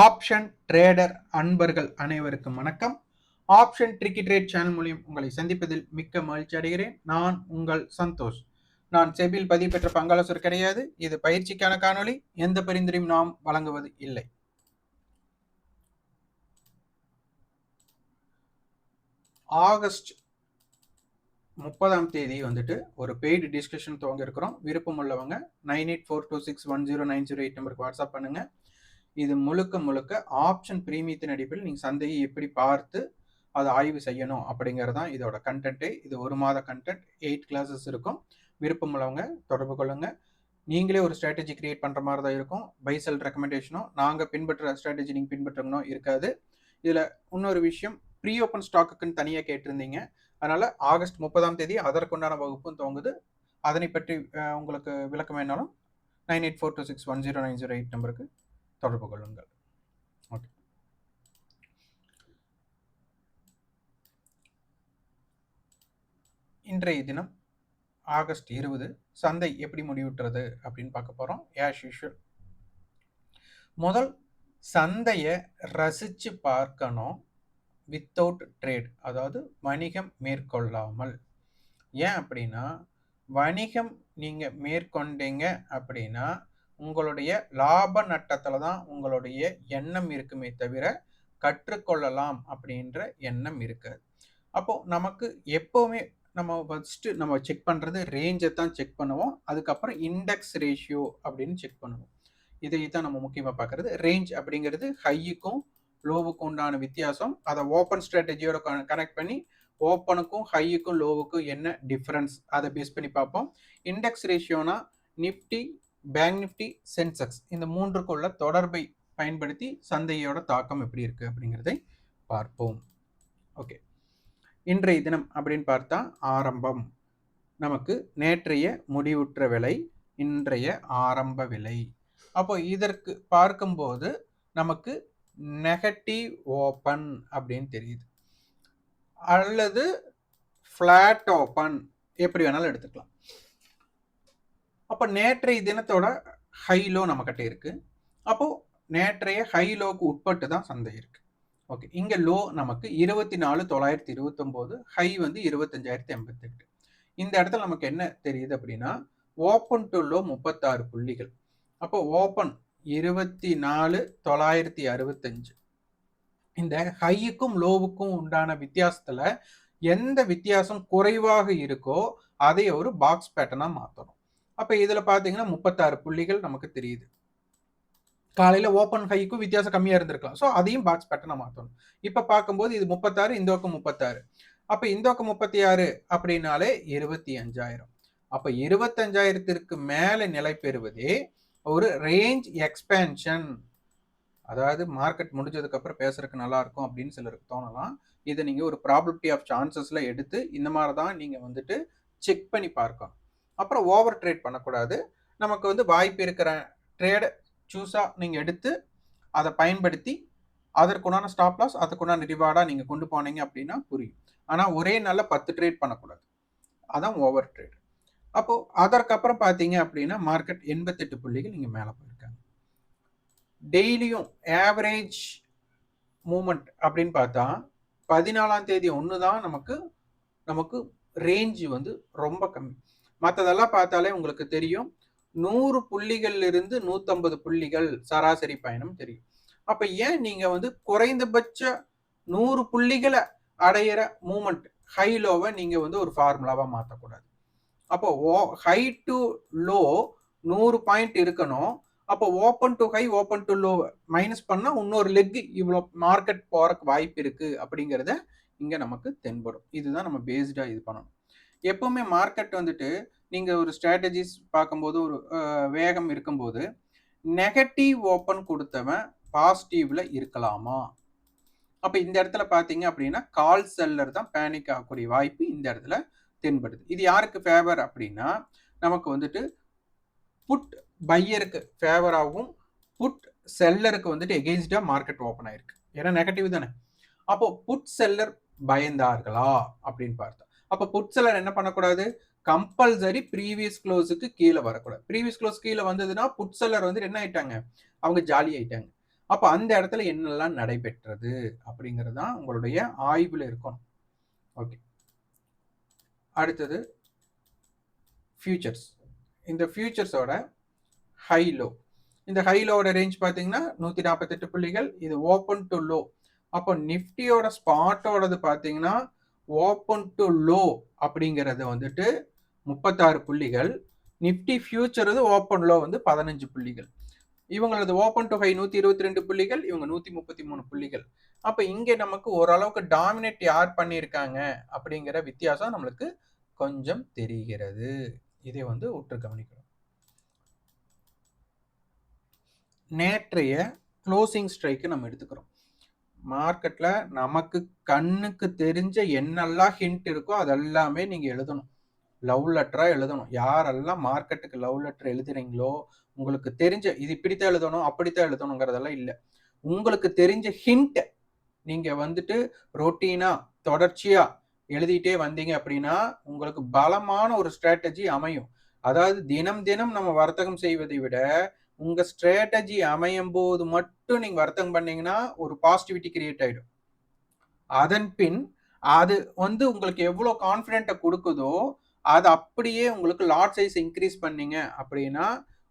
Option trader அன்பர்கள் அனைவருக்கும் வணக்கம். ஆப்ஷன் ட்ரிக்கி ட்ரேட் சேனல் மூலியம் உங்களை சந்திப்பதில் மிக்க மகிழ்ச்சி அடைகிறேன். நான் உங்கள் சந்தோஷ். நான் செபில் பதிவு பெற்ற பங்காளசர் கிடையாது. இது பயிற்சிக்கான காணொளி. எந்த பரிந்துரையும் நாம் வழங்குவது இல்லை. ஆகஸ்ட் முப்பதாம் தேதி வந்துட்டு ஒரு பெய்டு டிஸ்கஷன் துவங்க இருக்கிறோம். விருப்பம் உள்ளவங்க nine eight four two six one zero nine zero eight நம்பருக்கு வாட்ஸ்அப் பண்ணுங்க. இது முழுக்க முழுக்க ஆப்ஷன் பிரீமியத்தின் அடிப்பில் நீங்கள் சந்தையை எப்படி பார்த்து அதை ஆய்வு செய்யணும் அப்படிங்கிறது தான் இதோட கண்டென்ட்டு இது ஒரு மாத கண்டென்ட் எயிட் கிளாஸஸ் இருக்கும். விருப்பம் உள்ளவங்க தொடர்பு கொள்ளுங்க. நீங்களே ஒரு ஸ்ட்ராட்டஜி கிரியேட் பண்ணுற மாதிரி தான் இருக்கும். பைசல் ரெக்கமெண்டேஷனும் நாங்கள் பின்பற்ற ஸ்ட்ராட்டஜி நீங்கள் பின்பற்றணும் இருக்காது. இதில் இன்னொரு விஷயம் ப்ரீ ஓப்பன் ஸ்டாக்குக்குன்னு தனியாக கேட்டிருந்தீங்க. அதனால் ஆகஸ்ட் முப்பதாம் தேதி அதற்குண்டான வகுப்பும் துவங்குது. அதனை பற்றி உங்களுக்கு விளக்கம் வேணாலும் nine eight four two six one zero nine zero eight நம்பருக்கு தொடர்பு கொள்ளுங்கள். ஓகே இன்றைய தினம் ஆகஸ்ட் இருபது சந்தை எப்படி முடிவுற்றது அப்படின்னு பார்க்க போகிறோம் ஆஸ் யூஷுவல் முதல் சந்தையை ரசித்து பார்க்கணும். வித்தவுட் ட்ரேட் அதாவது வணிகம் மேற்கொள்ளாமல். ஏன் அப்படின்னா வணிகம் நீங்கள் மேற்கொண்டீங்க அப்படின்னா உங்களுடைய லாப நட்டத்தில் தான் உங்களுடைய எண்ணம் இருக்குமே தவிர கற்றுக்கொள்ளலாம் அப்படின்ற எண்ணம் இருக்காது அப்போ நமக்கு எப்போவுமே நம்ம ஃபஸ்ட்டு நம்ம செக் பண்ணுறது ரேஞ்சை தான் செக் பண்ணுவோம். அதுக்கப்புறம் இண்டெக்ஸ் ரேஷியோ அப்படின்னு செக் பண்ணுவோம். இதை தான் நம்ம முக்கியமாக பார்க்குறது. ரேஞ்ச் அப்படிங்கிறது ஹையுக்கும் லோவுக்கும் உண்டான வித்தியாசம். அதை ஓப்பன் ஸ்ட்ராட்டஜியோட கனெக்ட் பண்ணி ஓப்பனுக்கும் ஹையுக்கும் லோவுக்கும் என்ன டிஃப்ரென்ஸ் அதை பேஸ் பண்ணி பார்ப்போம். இண்டெக்ஸ் ரேஷியோனா நிஃப்டி பேங்க் நிஃப்டி சென்செக்ஸ் இந்த மூன்றுக்குள்ள தொடர்பை பயன்படுத்தி சந்தையோட தாக்கம் எப்படி இருக்குது அப்படிங்கிறதை பார்ப்போம். ஓகே இன்றைய தினம் அப்படின்னு பார்த்தா ஆரம்பம். நமக்கு நேற்றைய முடிவுற்ற விலை இன்றைய ஆரம்ப விலை. அப்போ இதற்கு பார்க்கும்போது நமக்கு நெகட்டிவ் ஓப்பன் அப்படின்னு தெரியுது. அல்லது ஃப்ளாட் ஓப்பன் எப்படி வேணாலும் எடுத்துக்கலாம். அப்போ நேற்றைய தினத்தோட ஹைலோ நம்மக்கிட்ட இருக்குது அப்போது நேற்றைய ஹைலோக்கு உட்பட்டு தான் சந்தை இருக்குது ஓகே இங்கே லோ நமக்கு இருபத்தி நாலு தொள்ளாயிரத்தி இருபத்தொம்போது ஹை வந்து இருபத்தஞ்சாயிரத்தி எண்பத்தெட்டு. இந்த இடத்துல நமக்கு என்ன தெரியுது அப்படின்னா ஓப்பன் டு லோ முப்பத்தாறு புள்ளிகள். அப்போ ஓப்பன் இருபத்தி நாலு தொள்ளாயிரத்தி அறுபத்தஞ்சு. இந்த ஹையுக்கும் லோவுக்கும் உண்டான வித்தியாசத்தில் எந்த வித்தியாசம் குறைவாக இருக்கோ அதை ஒரு பாக்ஸ் பேட்டனாக மாற்றணும் அப்போ இதில் பார்த்தீங்கன்னா முப்பத்தாறு புள்ளிகள் நமக்கு தெரியுது. காலையில் ஓப்பன் ஹைக்கும் வித்தியாசம் கம்மியாக இருந்திருக்கலாம். ஸோ அதையும் பாக்ஸ் பேட்டர்னா மாற்றணும் இப்போ பார்க்கும்போது இது முப்பத்தாறு இந்த பக்கம் முப்பத்தாறு. அப்போ இந்த பக்கம் முப்பத்தி ஆறு அப்படின்னாலே இருபத்தி அஞ்சாயிரம் அப்போ இருபத்தஞ்சாயிரத்திற்கு மேலே நிலை பெறுவதே ஒரு ரேஞ்ச் எக்ஸ்பேன்ஷன் அதாவது மார்க்கெட் முடிஞ்சதுக்கப்புறம் பேசுறதுக்கு நல்லா இருக்கும் அப்படின்னு சிலருக்கு தோணலாம். இதை நீங்கள் ஒரு ப்ராபபிலிட்டி ஆஃப் சான்சஸில் எடுத்து இந்த மாதிரி தான் நீங்கள் வந்துட்டு செக் பண்ணி பார்க்கணும். அப்புறம் ஓவர் ட்ரேட் பண்ணக்கூடாது. நமக்கு வந்து வாய்ப்பு இருக்கிற ட்ரேடை சூஸாக நீங்கள் எடுத்து அதை பயன்படுத்தி அதற்குண்டான ஸ்டாப் லாஸ் அதுக்குண்டான ரிவார்டாக நீங்கள் கொண்டு போனீங்க அப்படின்னா புரியும். ஆனால் ஒரே நாளில் பத்து ட்ரேட் பண்ணக்கூடாது. அதான் ஓவர் ட்ரேட். அப்போது அதற்கப்புறம் பார்த்தீங்க அப்படின்னா மார்க்கெட் எண்பத்தெட்டு புள்ளிகள் நீங்கள் மேலே போயிருக்காங்க. டெய்லியும் ஆவரேஜ் மூமெண்ட் அப்படின்னு பார்த்தா பதினாலாம் தேதி ஒன்று தான் நமக்கு நமக்கு ரேஞ்சு வந்து ரொம்ப கம்மி. மற்றதெல்லாம் பார்த்தாலே உங்களுக்கு தெரியும். நூறு புள்ளிகள்ல இருந்து நூத்தம்பது புள்ளிகள் சராசரி பயணம் தெரியும். அப்போ ஏன் நீங்கள் வந்து குறைந்தபட்ச நூறு புள்ளிகளை அடையிற மூமெண்ட் ஹை லோவை நீங்கள் வந்து ஒரு ஃபார்முலாவாக மாற்றக்கூடாது அப்போ ஓ ஹை டு லோ நூறு பாயிண்ட் இருக்கணும். அப்போ open to high open to low minus பண்ணால் இன்னொரு லெக் இவ்வளோ மார்க்கெட் போகிறக்கு வாய்ப்பு இருக்குது அப்படிங்கிறத இங்கே நமக்கு தென்படும். இதுதான் நம்ம பேஸ்டாக இது பண்ணணும். எப்பவுமே மார்க்கெட் வந்துட்டு நீங்கள் ஒரு ஸ்ட்ராட்டஜிஸ் பார்க்கும்போது ஒரு வேகம் இருக்கும்போது நெகட்டிவ் ஓப்பன் கொடுத்தவன் பாசிட்டிவ்ல இருக்கலாமா? அப்போ இந்த இடத்துல பார்த்தீங்க அப்படின்னா கால் செல்லர் தான் பேனிக் ஆகக்கூடிய வாய்ப்பு இந்த இடத்துல தென்படுது. இது யாருக்கு ஃபேவர் அப்படின்னா நமக்கு வந்துட்டு புட் பையருக்கு ஃபேவராகவும் புட் செல்லருக்கு வந்துட்டு எகெயின்ஸ்டாக மார்க்கெட் ஓப்பன் ஆயிருக்கு. ஏன்னா நெகட்டிவ் தானே. அப்போ புட் செல்லர் பயந்தார்களா? அப்படின்னு பார்த்தா அப்போ புட் செல்லர் என்ன பண்ணக்கூடாது? கம்பல்சரி ப்ரீவியஸ் க்ளோஸுக்கு கீழே வரக்கூடாது. ப்ரீவியஸ் க்ளோஸ் கீழே வந்ததுன்னா புட் செல்லர் வந்து என்ன ஆயிட்டாங்க? அவங்க ஜாலி ஆயிட்டாங்க. அப்போ அந்த இடத்துல என்னெல்லாம் நடைபெற்றது அப்படிங்கிறது தான் உங்களுடைய ஆய்வில் இருக்கணும். ஓகே அடுத்தது ஃபியூச்சர்ஸ் இந்த ஃபியூச்சர்ஸோட ஹை லோ இந்த ஹை லோவோட ரேஞ்ச் பார்த்தீங்கன்னா நூற்றி நாற்பத்தெட்டு புள்ளிகள். இது ஓப்பன் டு லோ அப்போ நிஃப்டியோட ஸ்பாட்டோடது பார்த்தீங்கன்னா ஓப்பன் டு லோ அப்படிங்கிறது வந்துட்டு முப்பத்தாறு புள்ளிகள். நிஃப்டி ஃபியூச்சர் ஓப்பன் லோ வந்து பதினஞ்சு புள்ளிகள். இவங்களது ஓப்பன் டு ஹை நூற்றி இருபத்தி ரெண்டு புள்ளிகள் இவங்க நூற்றி முப்பத்தி மூணு புள்ளிகள். அப்போ இங்கே நமக்கு ஓரளவுக்கு டாமினேட் யார் பண்ணியிருக்காங்க அப்படிங்கிற வித்தியாசம் நம்மளுக்கு கொஞ்சம் தெரிகிறது. இதை வந்து உற்று கவனிக்கணும். நேற்றைய க்ளோசிங் ஸ்ட்ரைக்கு நம்ம எடுத்துக்கிறோம். மார்க்கெட்டில் நமக்கு கண்ணுக்கு தெரிஞ்ச என்னெல்லாம் ஹிண்ட் இருக்கோ அதெல்லாமே நீங்கள் எழுதணும். லவ் லெட்டராக எழுதணும். யாரெல்லாம் மார்க்கெட்டுக்கு லவ் லெட்டர் எழுதுறீங்களோ உங்களுக்கு தெரிஞ்ச இது இப்படித்தான் எழுதணும் அப்படித்தான் எழுதணுங்கிறதெல்லாம் இல்லை. உங்களுக்கு தெரிஞ்ச ஹிண்ட் நீங்கள் வந்துட்டு ரொட்டீனாக தொடர்ச்சியாக எழுதிட்டே வந்தீங்க அப்படின்னா உங்களுக்கு பலமான ஒரு ஸ்ட்ராட்டஜி அமையும். அதாவது தினம் தினம் நம்ம வர்த்தகம் செய்வதை விட உங்க ஸ்ட்ராட்டஜி அமையும் போது மட்டும் நீங்க வர்த்தகம் பண்ணீங்கன்னா ஒரு பாசிட்டிவிட்டி கிரியேட் ஆயிடும். அதன் பின் அது வந்து உங்களுக்கு எவ்வளோ கான்ஃபிடென்ட்டை கொடுக்குதோ அது அப்படியே உங்களுக்கு லாட் சைஸ் இன்க்ரீஸ் பண்ணீங்க அப்படின்னா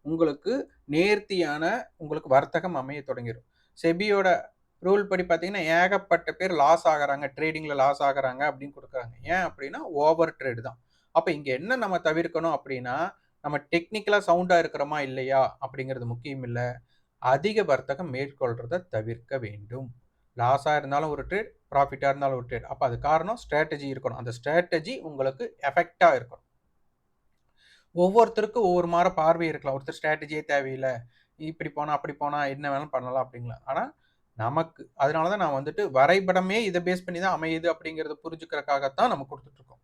உங்களுக்கு நேர்த்தியான உங்களுக்கு வர்த்தகம் அமைய தொடங்கிடும் செபியோட ரூல் படி பார்த்தீங்கன்னா ஏகப்பட்ட பேர் லாஸ் ஆகிறாங்க ட்ரேடிங்கில் லாஸ் ஆகிறாங்க அப்படின்னு கொடுக்குறாங்க. ஏன் அப்படின்னா ஓவர் ட்ரேடு தான். அப்போ இங்கே என்ன நம்ம தவிர்க்கணும் அப்படின்னா நம்ம டெக்னிக்கலாக சவுண்டாக இருக்கிறோமா இல்லையா அப்படிங்கிறது முக்கியம் இல்லை. அதிக வர்த்தகம் மேற்கொள்கிறத தவிர்க்க வேண்டும். லாஸாக இருந்தாலும் ஒரு ட்ரேட் ப்ராஃபிட்டாக இருந்தாலும் ஒரு ட்ரேட் அப்போ அது காரணம் ஸ்ட்ராட்டஜி இருக்கணும். அந்த ஸ்ட்ராட்டஜி உங்களுக்கு எஃபெக்டாக இருக்கணும். ஒவ்வொருத்தருக்கும் ஒவ்வொரு மாதிரி பார்வை இருக்கலாம். ஒருத்தர் ஸ்ட்ராட்டஜியே தேவையில்லை. இப்படி போனால் அப்படி போனால் என்ன வேணாலும் பண்ணலாம் அப்படிங்களா ஆனால் நமக்கு அதனால தான் நான் வந்துட்டு வரைபடமே இதை பேஸ் பண்ணி தான் அமையுது அப்படிங்கிறத புரிஞ்சுக்கிறதுக்காகத்தான் நம்ம கொடுத்துட்ருக்கோம்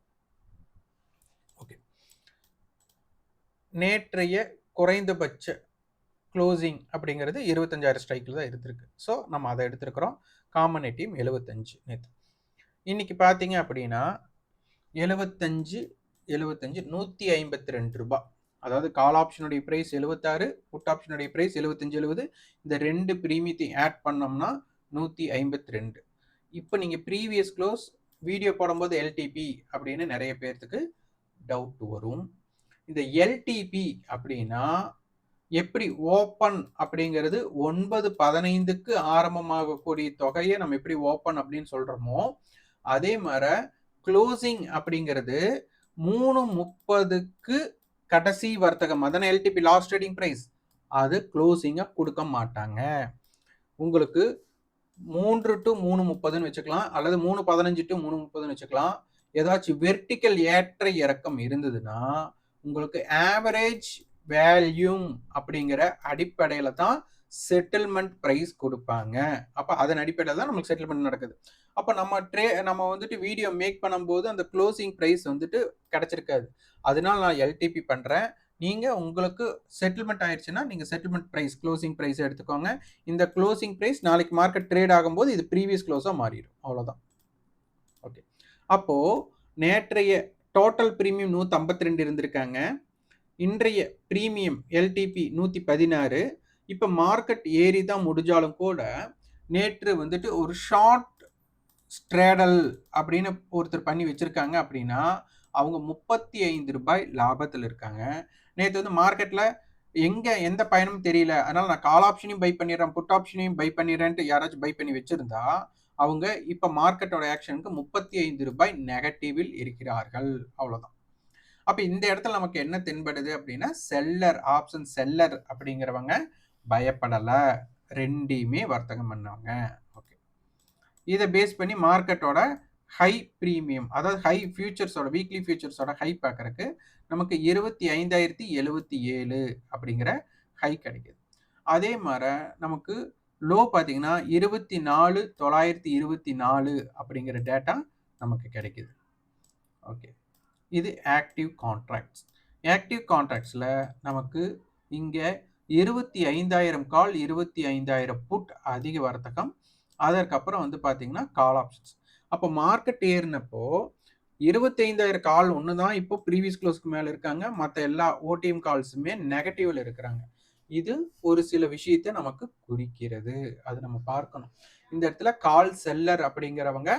ஓகே நேற்றைய குறைந்தபட்ச க்ளோசிங் அப்படிங்கிறது இருபத்தஞ்சாயிரம் ஸ்ட்ரைக்கில் தான் இருந்திருக்கு. ஸோ நம்ம அதை எடுத்துருக்குறோம். காமன் டீம் எழுபத்தஞ்சு நேற்று இன்றைக்கி பார்த்தீங்க அப்படின்னா எழுபத்தஞ்சு எழுபத்தஞ்சு நூற்றி ஐம்பத்தி ரெண்டு ரூபாய் அதாவது கால் ஆப்ஷனுடைய ப்ரைஸ் எழுபத்தாறு புட் ஆப்ஷனுடைய ப்ரைஸ் எழுபத்தஞ்சு எழுபது இந்த ரெண்டு ப்ரீமியத்தையும் ஆட் பண்ணோம்னா நூற்றி ஐம்பத்தி ரெண்டு இப்போ நீங்கள் ப்ரீவியஸ் க்ளோஸ் வீடியோ போடும்போது எல்டிபி அப்படின்னு நிறைய பேர்த்துக்கு டவுட் வரும். இந்த எல்டிபி அப்படின்னா எப்படி ஓப்பன் அப்படிங்கிறது ஒன்பது பதினைந்துக்கு ஆரம்பமாகக்கூடிய தொகையை நம்ம எப்படி ஓப்பன் அப்படின்னு சொல்கிறோமோ அதே மாதிரி க்ளோசிங் அப்படிங்கிறது மூணு முப்பதுக்கு கடைசி வர்த்தகம் அதான எல்டிபி லாஸ்ட் ட்ரேடிங் ப்ரைஸ் அது க்ளோசிங்காக கொடுக்க மாட்டாங்க. உங்களுக்கு மூன்று டு மூணு முப்பதுன்னு வச்சுக்கலாம் அல்லது மூணு பதினஞ்சு டு மூணு முப்பதுன்னு வச்சுக்கலாம். ஏதாச்சும் வெர்டிக்கல் ஏற்ற இறக்கம் இருந்ததுன்னா உங்களுக்கு ஆவரேஜ் வேல்யூம் அப்படிங்கிற அடிப்படையில் தான் செட்டில்மெண்ட் ப்ரைஸ் கொடுப்பாங்க. அப்போ அதன் அடிப்படையில் தான் நமக்கு செட்டில்மெண்ட் நடக்குது. அப்போ நம்ம ட்ரே நம்ம வந்துட்டு வீடியோ மேக் பண்ணும்போது அந்த க்ளோசிங் ப்ரைஸ் வந்துட்டு கிடச்சிருக்காது. அதனால நான் எல்டிபி பண்ணுறேன் நீங்கள் உங்களுக்கு செட்டில்மெண்ட் ஆயிடுச்சுன்னா நீங்கள் செட்டில்மெண்ட் ப்ரைஸ் க்ளோசிங் ப்ரைஸ் எடுத்துக்கோங்க. இந்த க்ளோசிங் ப்ரைஸ் நாளைக்கு மார்க்கெட் ட்ரேட் ஆகும்போது இது ப்ரீவியஸ் க்ளோஸாக மாறிடும். அவ்வளோதான் ஓகே அப்போது நேற்றைய டோட்டல் ப்ரீமியம் நூற்றி ஐம்பத்தி ரெண்டு இருந்திருக்காங்க. இன்றைய ப்ரீமியம் எல்டிபி நூற்றி பதினாறு இப்போ மார்க்கெட் ஏறி தான் முடிஞ்சாலும் கூட நேற்று வந்துட்டு ஒரு ஷார்ட் ஸ்ட்ரேடல் அப்படின்னு ஒருத்தர் பண்ணி வச்சுருக்காங்க அப்படின்னா அவங்க முப்பத்தி ஐந்து ரூபாய் லாபத்தில் இருக்காங்க. நேற்று வந்து மார்க்கெட்டில் எங்கே எந்த பயனும் தெரியல. அதனால் நான் கால் ஆப்ஷனையும் பை பண்ணிடுறேன் புட் ஆப்ஷனையும் பை பண்ணிடுறேன்ட்டு யாராச்சும் பை பண்ணி வச்சுருந்தா அவங்க இப்போ மார்க்கெட்டோட ஆக்ஷனுக்கு முப்பத்தி ஐந்து ரூபாய் நெகட்டிவில் இருக்கிறார்கள். அவ்வளோதான் அப்போ இந்த இடத்துல நமக்கு என்ன தென்படுது அப்படின்னா செல்லர் ஆப்ஷன் செல்லர் அப்படிங்கிறவங்க பயப்படலை. ரெண்டையுமே வர்த்தகம் பண்ணவங்க. ஓகே இதை பேஸ் பண்ணி மார்க்கெட்டோட ஹை ப்ரீமியம் அதாவது ஹை ஃபியூச்சர்ஸோட வீக்லி ஃபியூச்சர்ஸோட ஹை பார்க்குறக்கு நமக்கு இருபத்தி ஐந்தாயிரத்தி எழுபத்தி ஏழு அப்படிங்கிற ஹை கிடைக்குது. அதே மாதிரி நமக்கு லோ பார்த்தீங்கன்னா இருபத்தி நாலு தொள்ளாயிரத்தி இருபத்தி நாலு அப்படிங்கிற டேட்டா நமக்கு கிடைக்குது. ஓகே இது ஆக்டிவ் கான்ட்ராக்ட்ஸ் ஆக்டிவ் கான்ட்ராக்ட்ஸில் நமக்கு இங்கே இருபத்தி ஐந்தாயிரம் கால் இருபத்தி ஐந்தாயிரம் புட் அதிக வர்த்தகம். அதற்கப்புறம் வந்து பார்த்தீங்கன்னா கால் ஆப்ஷன்ஸ் அப்போ மார்க்கெட் ஏறினப்போ இருபத்தைந்தாயிரம் கால் ஒன்று தான் இப்போ ப்ரீவியஸ் க்ளோஸ்க்கு மேலே இருக்காங்க. மற்ற எல்லா ஓடிஎம் கால்ஸுமே நெகட்டிவில் இருக்கிறாங்க. இது ஒரு சில விஷயத்தை நமக்கு குறிக்கிறது. அது நம்ம பார்க்கணும். இந்த இடத்துல கால் செல்லர் அப்படிங்கிறவங்க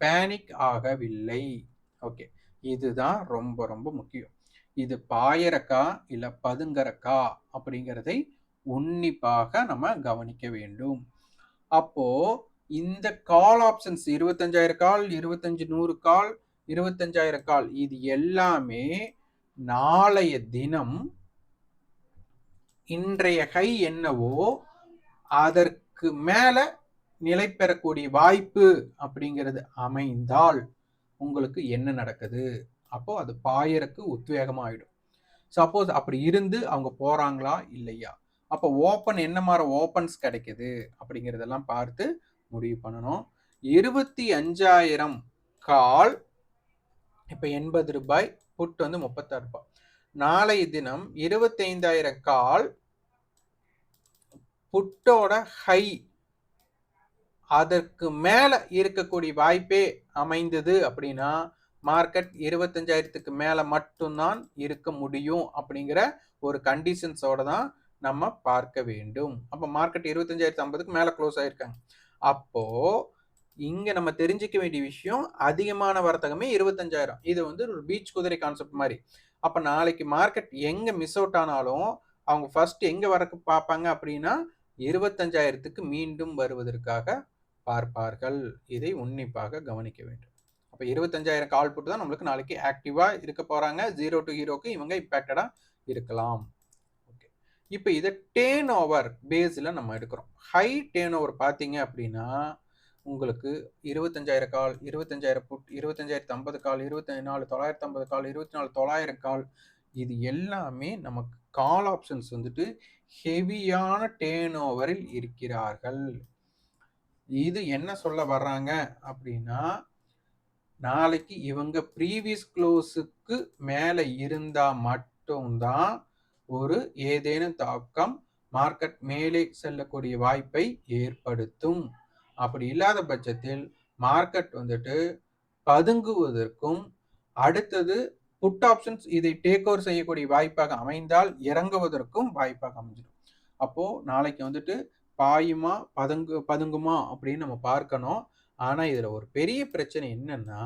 பேனிக் ஆகவில்லை. ஓகே இதுதான் ரொம்ப ரொம்ப முக்கியம். இது பாயறக்கா இல்ல பதுங்கறக்கா அப்படிங்கிறதை உன்னிப்பாக நம்ம கவனிக்க வேண்டும். அப்போ இந்த கால் ஆப்ஷன்ஸ் இருபத்தஞ்சாயிரம் கால் இருபத்தஞ்சு நூறு கால் இருபத்தஞ்சாயிரம் கால் இது எல்லாமே நாளைய தினம் இன்றைய கை என்னவோ அதற்கு மேல நிலை பெறக்கூடிய வாய்ப்பு அப்படிங்கிறது அமைந்தால் உங்களுக்கு என்ன நடக்குது? அப்போ அது பாயருக்கு உத்வேகமாயிடும். சப்போஸ் அப்படி இருந்து அவங்க போறாங்களா இல்லையா? அப்போ ஓப்பன் என்ன மாதிரி ஓப்பன்ஸ் கிடைக்குது அப்படிங்கிறதெல்லாம் பார்த்து முடிவு பண்ணணும். இருபத்தி அஞ்சாயிரம் கால் இப்போ எண்பது ரூபாய் புட் வந்து முப்பத்தாறு ரூபாய். நாளைய தினம் இருபத்தைந்தாயிரம் கால் புட்டோட ஹை. அதற்கு மேல இருக்கக்கூடிய வாய்ப்பே அமைந்தது அப்படின்னா மார்க்கெட் இருபத்தஞ்சாயிரத்துக்கு மேல மட்டும்தான் இருக்க முடியும் அப்படிங்கிற ஒரு கண்டிஷன்ஸோட தான் நம்ம பார்க்க வேண்டும். அப்போ மார்க்கெட் இருபத்தஞ்சாயிரத்து ஐம்பதுக்கு மேலே க்ளோஸ் ஆயிருக்காங்க. அப்போ இங்க நம்ம தெரிஞ்சுக்க வேண்டிய விஷயம் அதிகமான வர்த்தகமே இருபத்தஞ்சாயிரம் இது வந்து ஒரு பீச் குதிரை கான்செப்ட் மாதிரி. அப்போ நாளைக்கு மார்க்கெட் எங்கே மிஸ் அவுட் ஆனாலும் அவங்க ஃபர்ஸ்ட் எங்கே வரக்கு பார்ப்பாங்க அப்படின்னா இருபத்தஞ்சாயிரத்துக்கு மீண்டும் வருவதற்காக பார்ப்பார்கள். இதை உன்னிப்பாக கவனிக்க வேண்டும். அப்போ இருபத்தஞ்சாயிரம் கால் போட்டு தான் நம்மளுக்கு நாளைக்கு ஆக்டிவாக இருக்க போகிறாங்க ஜீரோ டு ஹீரோக்கு இவங்க இம்பேக்டடாக இருக்கலாம். ஓகே இப்போ இதை டேன் ஓவர் பேஸில் நம்ம எடுக்கிறோம். ஹை டேன் ஓவர் பார்த்தீங்க அப்படின்னா உங்களுக்கு இருபத்தஞ்சாயிரம் கால் இருபத்தஞ்சாயிரம் புட் இருபத்தஞ்சாயிரத்து ஐம்பது கால் இருபத்தி நாலு தொள்ளாயிரத்து ஐம்பது கால் இருபத்தி நாலு தொள்ளாயிரம் கால். இது எல்லாமே நமக்கு கால் ஆப்ஷன்ஸ் வந்துட்டு ஹெவியான டேன் ஓவரில் இருக்கிறார்கள். இது என்ன சொல்ல வர்றாங்க அப்படின்னா நாளைக்கு இவங்க ப்ரீவியஸ் க்ளோஸுக்கு மேலே இருந்தால் மட்டும்தான் ஒரு ஏதேனும் தாக்கம் மார்க்கெட் மேலே செல்லக்கூடிய வாய்ப்பை ஏற்படுத்தும். அப்படி இல்லாத பட்சத்தில் மார்க்கெட் வந்துட்டு பதுங்குவதற்கும் அடுத்தது புட் ஆப்ஷன்ஸ் இதை டேக் ஓவர் செய்யக்கூடிய வாய்ப்பாக அமைந்தால் இறங்குவதற்கும் வாய்ப்பாக அமைஞ்சிடும். அப்போ நாளைக்கு வந்துட்டு பாயுமா பதுங்கு பதுங்குமா அப்படின்னு நம்ம பார்க்கணும். ஆனா இதுல ஒரு பெரிய பிரச்சனை என்னன்னா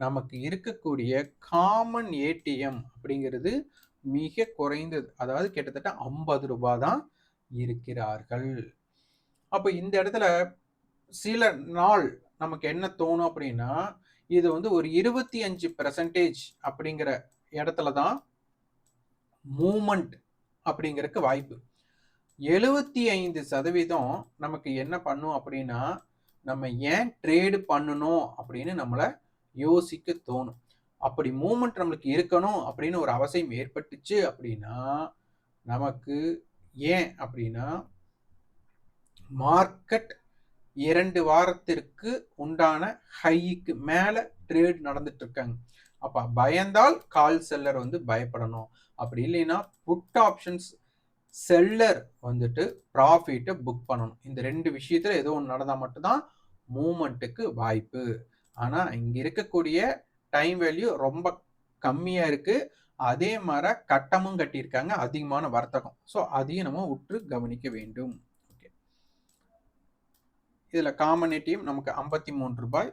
நமக்கு இருக்கக்கூடிய காமன் ஏடிஎம் அப்படிங்கிறது மிக குறைந்தது. அதாவது கிட்டத்தட்ட ஐம்பது ரூபாய் தான் இருக்கிறார்கள். அப்போ இந்த இடத்துல சில நாள் நமக்கு என்ன தோணும் அப்படின்னா இது வந்து ஒரு இருபத்தி அஞ்சு பெர்சன்டேஜ் அப்படிங்கிற இடத்துல தான் மூமெண்ட் அப்படிங்கிறதுக்கு வாய்ப்பு. எழுபத்தி ஐந்து சதவீதம் நமக்கு என்ன பண்ணும் அப்படின்னா நம்ம ஏன் ட்ரேடு பண்ணணும் அப்படின்னு நம்மளை யோசிக்க தோணும். அப்படி மூமெண்ட் நம்மளுக்கு இருக்கணும் அப்படின்னு ஒரு அவசியம் ஏற்பட்டுச்சு அப்படின்னா நமக்கு ஏன் அப்படின்னா மார்க்கெட் இரண்டு வாரத்திற்கு உண்டான ஹைக்கு மேலே ட்ரேட் நடந்துட்டு இருக்காங்க அப்போ பயந்தால் கால் செல்லர் வந்து பயப்படணும். அப்படி இல்லைன்னா புட் ஆப்ஷன்ஸ் செல்லர் வந்துட்டு ப்ராஃபிட்டை புக் பண்ணணும். இந்த ரெண்டு விஷயத்தில் ஏதோ ஒன்று நடந்தால் மட்டும்தான் மூமெண்ட்டுக்கு வாய்ப்பு. ஆனால் இங்கே இருக்கக்கூடிய டைம் வேல்யூ ரொம்ப கம்மியாக இருக்குது அதே மாதிரி கட்டமும் கட்டியிருக்காங்க. அதிகமான வர்த்தகம். ஸோ அதையும் நம்ம உற்று கவனிக்க வேண்டும். இதில் காமன் ஏடிஎம் நமக்கு ஐம்பத்தி மூணு ரூபாய்.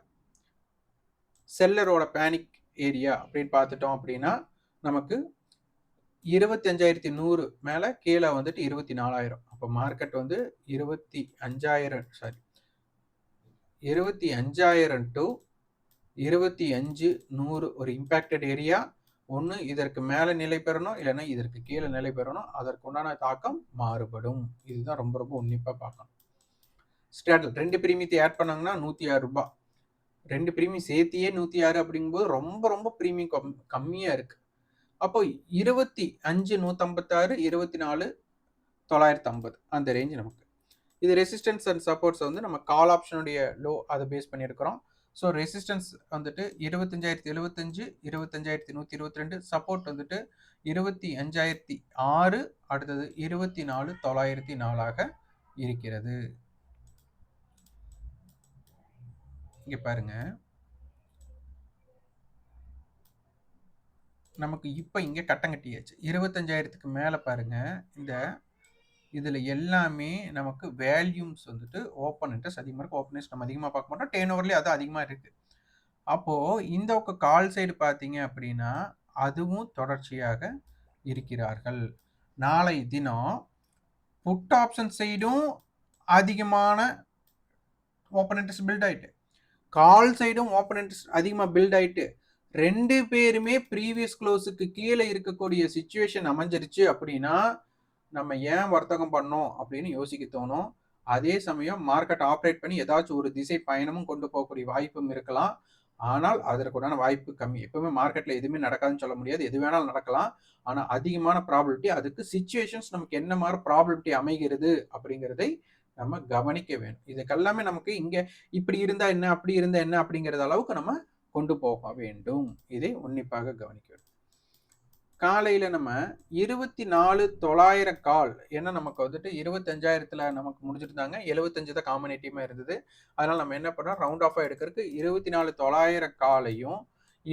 செல்லரோட பேனிக் ஏரியா அப்படின்னு பார்த்துட்டோம் அப்படின்னா நமக்கு இருபத்தஞ்சாயிரத்தி நூறு மேலே கீழே வந்துட்டு இருபத்தி நாலாயிரம். அப்போ மார்க்கெட் வந்து இருபத்தி அஞ்சாயிரம் சாரி இருபத்தி அஞ்சாயிரம் டு இருபத்தி அஞ்சு நூறு ஒரு இம்பேக்டட் ஏரியா ஒன்று இதற்கு மேலே நிலை பெறணும் இல்லைன்னா இதற்கு கீழே நிலை பெறணும். அதற்கு உண்டான தாக்கம் மாறுபடும். இதுதான் ரொம்ப ரொம்ப உன்னிப்பாக பார்க்கணும். ஸ்டேட்டல் ரெண்டு பிரீமியத்தை ஆட் பண்ணாங்கன்னா நூற்றி ஆறு ரூபாய் ரெண்டு பிரீமியம் சேர்த்தியே நூற்றி ஆறு அப்படிங்கும்போது ரொம்ப ரொம்ப பிரீமியம் கம் கம்மியாக இருக்குது அப்போ இருபத்தி அஞ்சு நூற்றம்பத்தாறு இருபத்தி நாலு தொள்ளாயிரத்து ஐம்பது அந்த ரேஞ்ச் நமக்கு. இது ரெசிஸ்டன்ஸ் அண்ட் சப்போர்ட்ஸ் வந்து நம்ம கால் ஆப்ஷனுடைய லோ அதை பேஸ் பண்ணியிருக்கிறோம். ஸோ ரெசிஸ்டன்ஸ் வந்துட்டு இருபத்தஞ்சாயிரத்தி எழுபத்தஞ்சு இருபத்தஞ்சாயிரத்தி நூற்றி இருபத்தி ரெண்டு சப்போர்ட் வந்துட்டு இருபத்தி அஞ்சாயிரத்தி ஆறு அடுத்தது இருபத்தி நாலு தொள்ளாயிரத்தி நாலாக இருக்கிறது. இங்கே பாருங்க. நமக்கு இப்போ இங்கே கட்டம் கட்டியாச்சு. இருபத்தஞ்சாயிரத்துக்கு மேலே பாருங்க. இந்த இதில் எல்லாமே நமக்கு வேல்யூம்ஸ் வந்துட்டு ஓப்பன் இன்ட்ரெஸ்ட் அதிகமாக இருக்குது ஓப்பன் நம்ம அதிகமாக பார்க்க மாட்டோம். டேன் ஓவர்லேயே அது அதிகமாக இருக்குது அப்போது இந்த பக்கம் கால் சைடு பார்த்தீங்க அப்படின்னா அதுவும் தொடர்ச்சியாக இருக்கிறார்கள். நாளை தினம் புட் ஆப்ஷன் சைடும் அதிகமான ஓப்பன் இன்ட்ரெஸ்ட் பில்ட் ஆயிட்டு. கால் சைடும் ஓப்பனன்ட்ஸ் அதிகமாக பில்ட் ஆயிட்டு ரெண்டு பேருமே ப்ரீவியஸ் க்ளோஸுக்கு கீழே இருக்கக்கூடிய சுச்சுவேஷன் அமைஞ்சிருச்சு அப்படின்னா நம்ம ஏன் வர்த்தகம் பண்ணோம் அப்படின்னு யோசிக்க தோணும். அதே சமயம் மார்க்கெட் ஆப்ரேட் பண்ணி ஏதாச்சும் ஒரு திசை பயணமும் கொண்டு போகக்கூடிய வாய்ப்பும் இருக்கலாம். ஆனால் அதற்குண்டான வாய்ப்பு கம்மி. எப்பவுமே மார்க்கெட்ல எதுவுமே நடக்காதுன்னு சொல்ல முடியாது. எது வேணாலும் நடக்கலாம். ஆனால் அதிகமான ப்ராபிலிட்டி அதுக்கு சுச்சுவேஷன்ஸ் நமக்கு என்ன மாதிரி ப்ராபிலிட்டி அமைகிறது அப்படிங்கிறதை நம்ம கவனிக்க வேணும். இதுக்கெல்லாமே நமக்கு இங்க இப்படி இருந்தா என்ன அப்படி இருந்தா என்ன அப்படிங்கிறது அளவுக்கு நம்ம கொண்டு போக வேண்டும். இதை உன்னிப்பாக கவனிக்க வேண்டும். காலையில் நம்ம இருபத்தி நாலு தொள்ளாயிரம் கால் ஏன்னா நமக்கு வந்துட்டு இருபத்தஞ்சாயிரத்தில் நமக்கு முடிஞ்சிருந்தாங்க. எழுபத்தஞ்சு தான் காம்பனேட்டிவாக இருந்தது. அதனால் நம்ம என்ன பண்ணோம்? ரவுண்ட் ஆஃபாக எடுக்கிறதுக்கு இருபத்தி நாலு தொள்ளாயிரம் காலையும்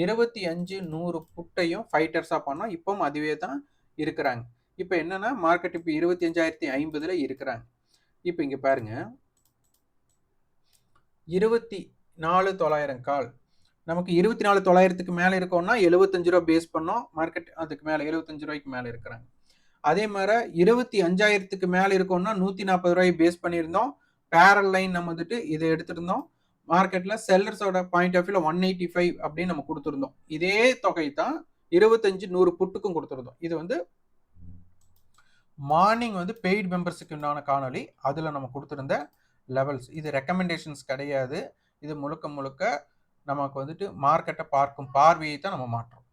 இருபத்தி அஞ்சு நூறு புட்டையும் ஃபைட்டர்ஸாக பண்ணோம். இப்பவும் அதுவே தான் இருக்கிறாங்க. இப்போ என்னன்னா மார்க்கெட் இப்போ இருபத்தி அஞ்சாயிரத்தி ஐம்பதில் இருக்கிறாங்க. இப்போ இங்கே பாருங்க. இருபத்தி நாலு தொள்ளாயிரம் கால். நமக்கு இருபத்தி நாலு தொள்ளாயிரத்துக்கு மேலே இருக்கோம்னா எழுபத்தஞ்சு ரூபா பேஸ் பண்ணோம். மார்க்கெட் அதுக்கு மேலே எழுபத்தஞ்சு ரூபாய்க்கு மேலே இருக்கிறாங்க. அதே மாதிரி இருபத்தி அஞ்சாயிரத்துக்கு மேலே இருக்கோம்னா நூற்றி நாற்பது ரூபாய் பேஸ் பண்ணியிருந்தோம். பேரல் லைன் நம்ம வந்துட்டு இதை எடுத்திருந்தோம். மார்க்கெட்டில் செல்லர்ஸோட பாயிண்ட் ஆஃப் வியூல ஒன் எயிட்டி ஃபைவ் அப்படின்னு நம்ம கொடுத்துருந்தோம். இதே தொகை தான் இருபத்தஞ்சு நூறு புட்டுக்கும் கொடுத்துருந்தோம். இது வந்து மார்னிங் வந்து பெய்டு மெம்பர்ஸுக்கு உண்டான காணொலி அதில் நம்ம கொடுத்துருந்த லெவல்ஸ் இது ரெக்கமெண்டேஷன்ஸ் கிடையாது. இது முழுக்க முழுக்க நமக்கு வந்துட்டு மார்க்கெட்டை பார்க்கும் பார்வையை தான் நம்ம மாற்றோம்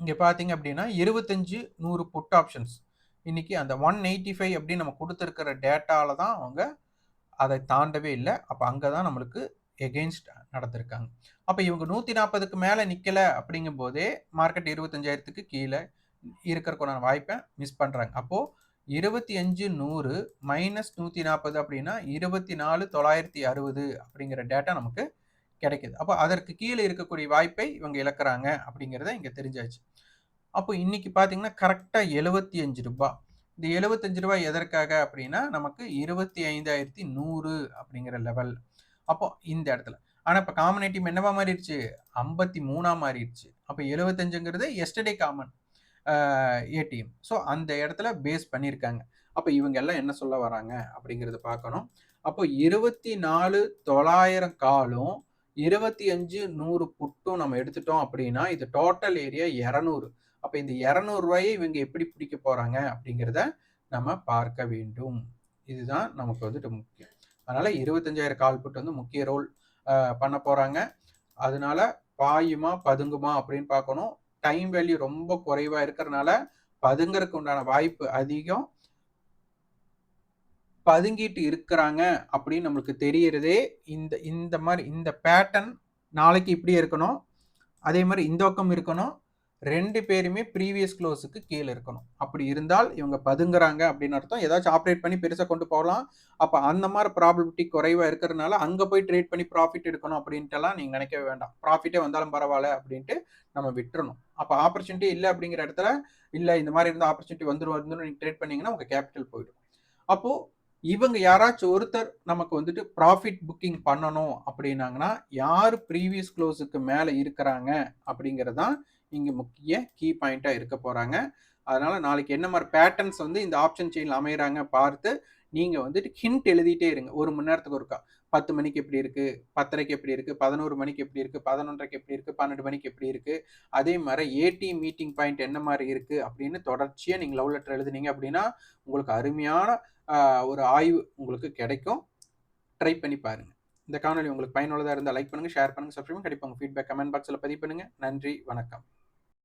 இங்கே பார்த்தீங்க அப்படின்னா இருபத்தஞ்சு நூறு புட் ஆப்ஷன்ஸ் இன்றைக்கி அந்த ஒன் எயிட்டி ஃபைவ் அப்படின்னு நம்ம கொடுத்துருக்கிற டேட்டாவில் தான் அவங்க அதை தாண்டவே இல்லை. அப்போ அங்கே தான் நம்மளுக்கு எகெயின்ஸ்ட் நடந்திருக்காங்க. அப்போ இவங்க நூற்றி நாற்பதுக்கு மேலே நிற்கலை அப்படிங்கும் போதே மார்க்கெட் இருபத்தஞ்சாயிரத்துக்கு கீழே இருக்கிறக்கான வாய்ப்பை மிஸ் பண்ணுறாங்க அப்போது இருபத்தி அஞ்சு நூறு மைனஸ் நூற்றி நாற்பது அப்படின்னா இருபத்தி நாலு தொள்ளாயிரத்தி அறுபது அப்படிங்கிற டேட்டா நமக்கு கிடைக்கிது. அப்போ அதற்கு கீழே இருக்கக்கூடிய வாய்ப்பை இவங்க இழக்கிறாங்க அப்படிங்கிறத இங்கே தெரிஞ்சாச்சு. அப்போ இன்றைக்கி பார்த்தீங்கன்னா கரெக்டாக எழுபத்தி அஞ்சு ரூபாய் இந்த எழுபத்தஞ்சு ரூபாய் எதற்காக அப்படின்னா நமக்கு இருபத்தி ஐந்தாயிரத்தி நூறு அப்படிங்கிற லெவல் அப்போ இந்த இடத்துல. ஆனால் இப்போ காமனேட்டிவ் என்னவா மாறிடுச்சு? ஐம்பத்தி மூணாக மாறிடுச்சு. அப்போ எழுபத்தஞ்சுங்கிறது எஸ்டர்டே காமன் ஏடிஎம். ஸோ அந்த இடத்துல பேஸ் பண்ணியிருக்காங்க. அப்போ இவங்க எல்லாம் என்ன சொல்ல வராங்க அப்படிங்கிறத பார்க்கணும். அப்போ இருபத்தி நாலு தொள்ளாயிரம் காலும் இருபத்தி அஞ்சு நூறு புட்டும் நம்ம எடுத்துட்டோம் அப்படின்னா இது டோட்டல் ஏரியா இரநூறு. அப்போ இந்த இரநூறுவாயை இவங்க எப்படி பிடிக்க போகிறாங்க அப்படிங்கிறத நம்ம பார்க்க வேண்டும். இதுதான் நமக்கு வந்துட்டு முக்கியம். அதனால் இருபத்தஞ்சாயிரம் கால் புட்டு வந்து முக்கிய ரோல் பண்ண போகிறாங்க அதனால பாயுமா பதுங்குமா அப்படின்னு பார்க்கணும். டைம் வேல்யூ ரொம்ப குறைவாக இருக்கிறனால பதுங்கறதுக்கு உண்டான வாய்ப்பு அதிகம். பதுங்கிட்டு இருக்கிறாங்க அப்படின்னு நம்மளுக்கு தெரியறதே இந்த இந்த மாதிரி இந்த பேட்டர்ன் நாளைக்கு இப்படி இருக்கணும். அதே மாதிரி இந்த பக்கம் இருக்கணும். ரெண்டு பேருமே ப்ரீவியஸ் க்ளோஸுக்கு கீழே இருக்கணும். அப்படி இருந்தால் இவங்க பதுங்குறாங்க அப்படின்னு அர்த்தம். ஏதாச்சும் ஆப்ரேட் பண்ணி பெருசாக கொண்டு போகலாம். அப்போ அந்த மாதிரி ப்ராபிலிட்டி குறைவாக இருக்கிறதுனால அங்கே போய் ட்ரேட் பண்ணி ப்ராஃபிட் எடுக்கணும் அப்படின்ட்டுலாம் நீங்கள் நினைக்கவே வேண்டாம். ப்ராஃபிட்டே வந்தாலும் பரவாயில்ல அப்படின்ட்டு நம்ம விட்டுறணும். அப்போ ஆப்பர்ச்சுனிட்டி இல்லை அப்படிங்கிற இடத்துல இல்லை இந்த மாதிரி இருந்தால் ஆப்பர்ச்சுனிட்டி வந்துடும் வந்துடும் நீங்கள் ட்ரேட் பண்ணீங்கன்னா உங்கள் கேபிட்டல் போயிடும். அப்போது இவங்க யாராச்சும் ஒருத்தர் நமக்கு வந்துட்டு ப்ராஃபிட் புக்கிங் பண்ணணும் அப்படின்னாங்கன்னா யார் ப்ரீவியஸ் க்ளோஸுக்கு மேலே இருக்கிறாங்க அப்படிங்கிறது தான் இங்கே முக்கிய கீ பாயிண்ட்டாக இருக்க போகிறாங்க அதனால் நாளைக்கு என்ன மாதிரி பேட்டர்ன்ஸ் வந்து இந்த ஆப்ஷன் செயினில் அமைகிறாங்க பார்த்து நீங்கள் வந்துட்டு ஹிண்ட் எழுதிட்டே இருங்க. ஒரு மணி நேரத்துக்கு ஒருக்கா. பத்து மணிக்கு எப்படி இருக்குது பத்தரைக்கு எப்படி இருக்குது பதினோரு மணிக்கு எப்படி இருக்குது பதினொன்றரைக்கு எப்படி இருக்குது பன்னெண்டு மணிக்கு எப்படி இருக்குது அதே மாதிரி ஏடி மீட்டிங் பாயிண்ட் என்ன மாதிரி இருக்குது அப்படின்னு தொடர்ச்சியாக நீங்கள் லவ் லெட்டர் எழுதுனீங்க அப்படின்னா உங்களுக்கு அருமையான ஒரு ஆய்வு உங்களுக்கு கிடைக்கும். ட்ரை பண்ணி பாருங்கள் இந்த காணொலி உங்களுக்கு பயனுள்ளதாக இருந்தால் லைக் பண்ணுங்கள் ஷேர் பண்ணுங்கள் சப்ஸ்கிரைப் கண்டிப்பாக உங்கள் ஃபீட்பேக் கமெண்ட் பாக்ஸில் பதிவு பண்ணுங்கள் நன்றி வணக்கம்.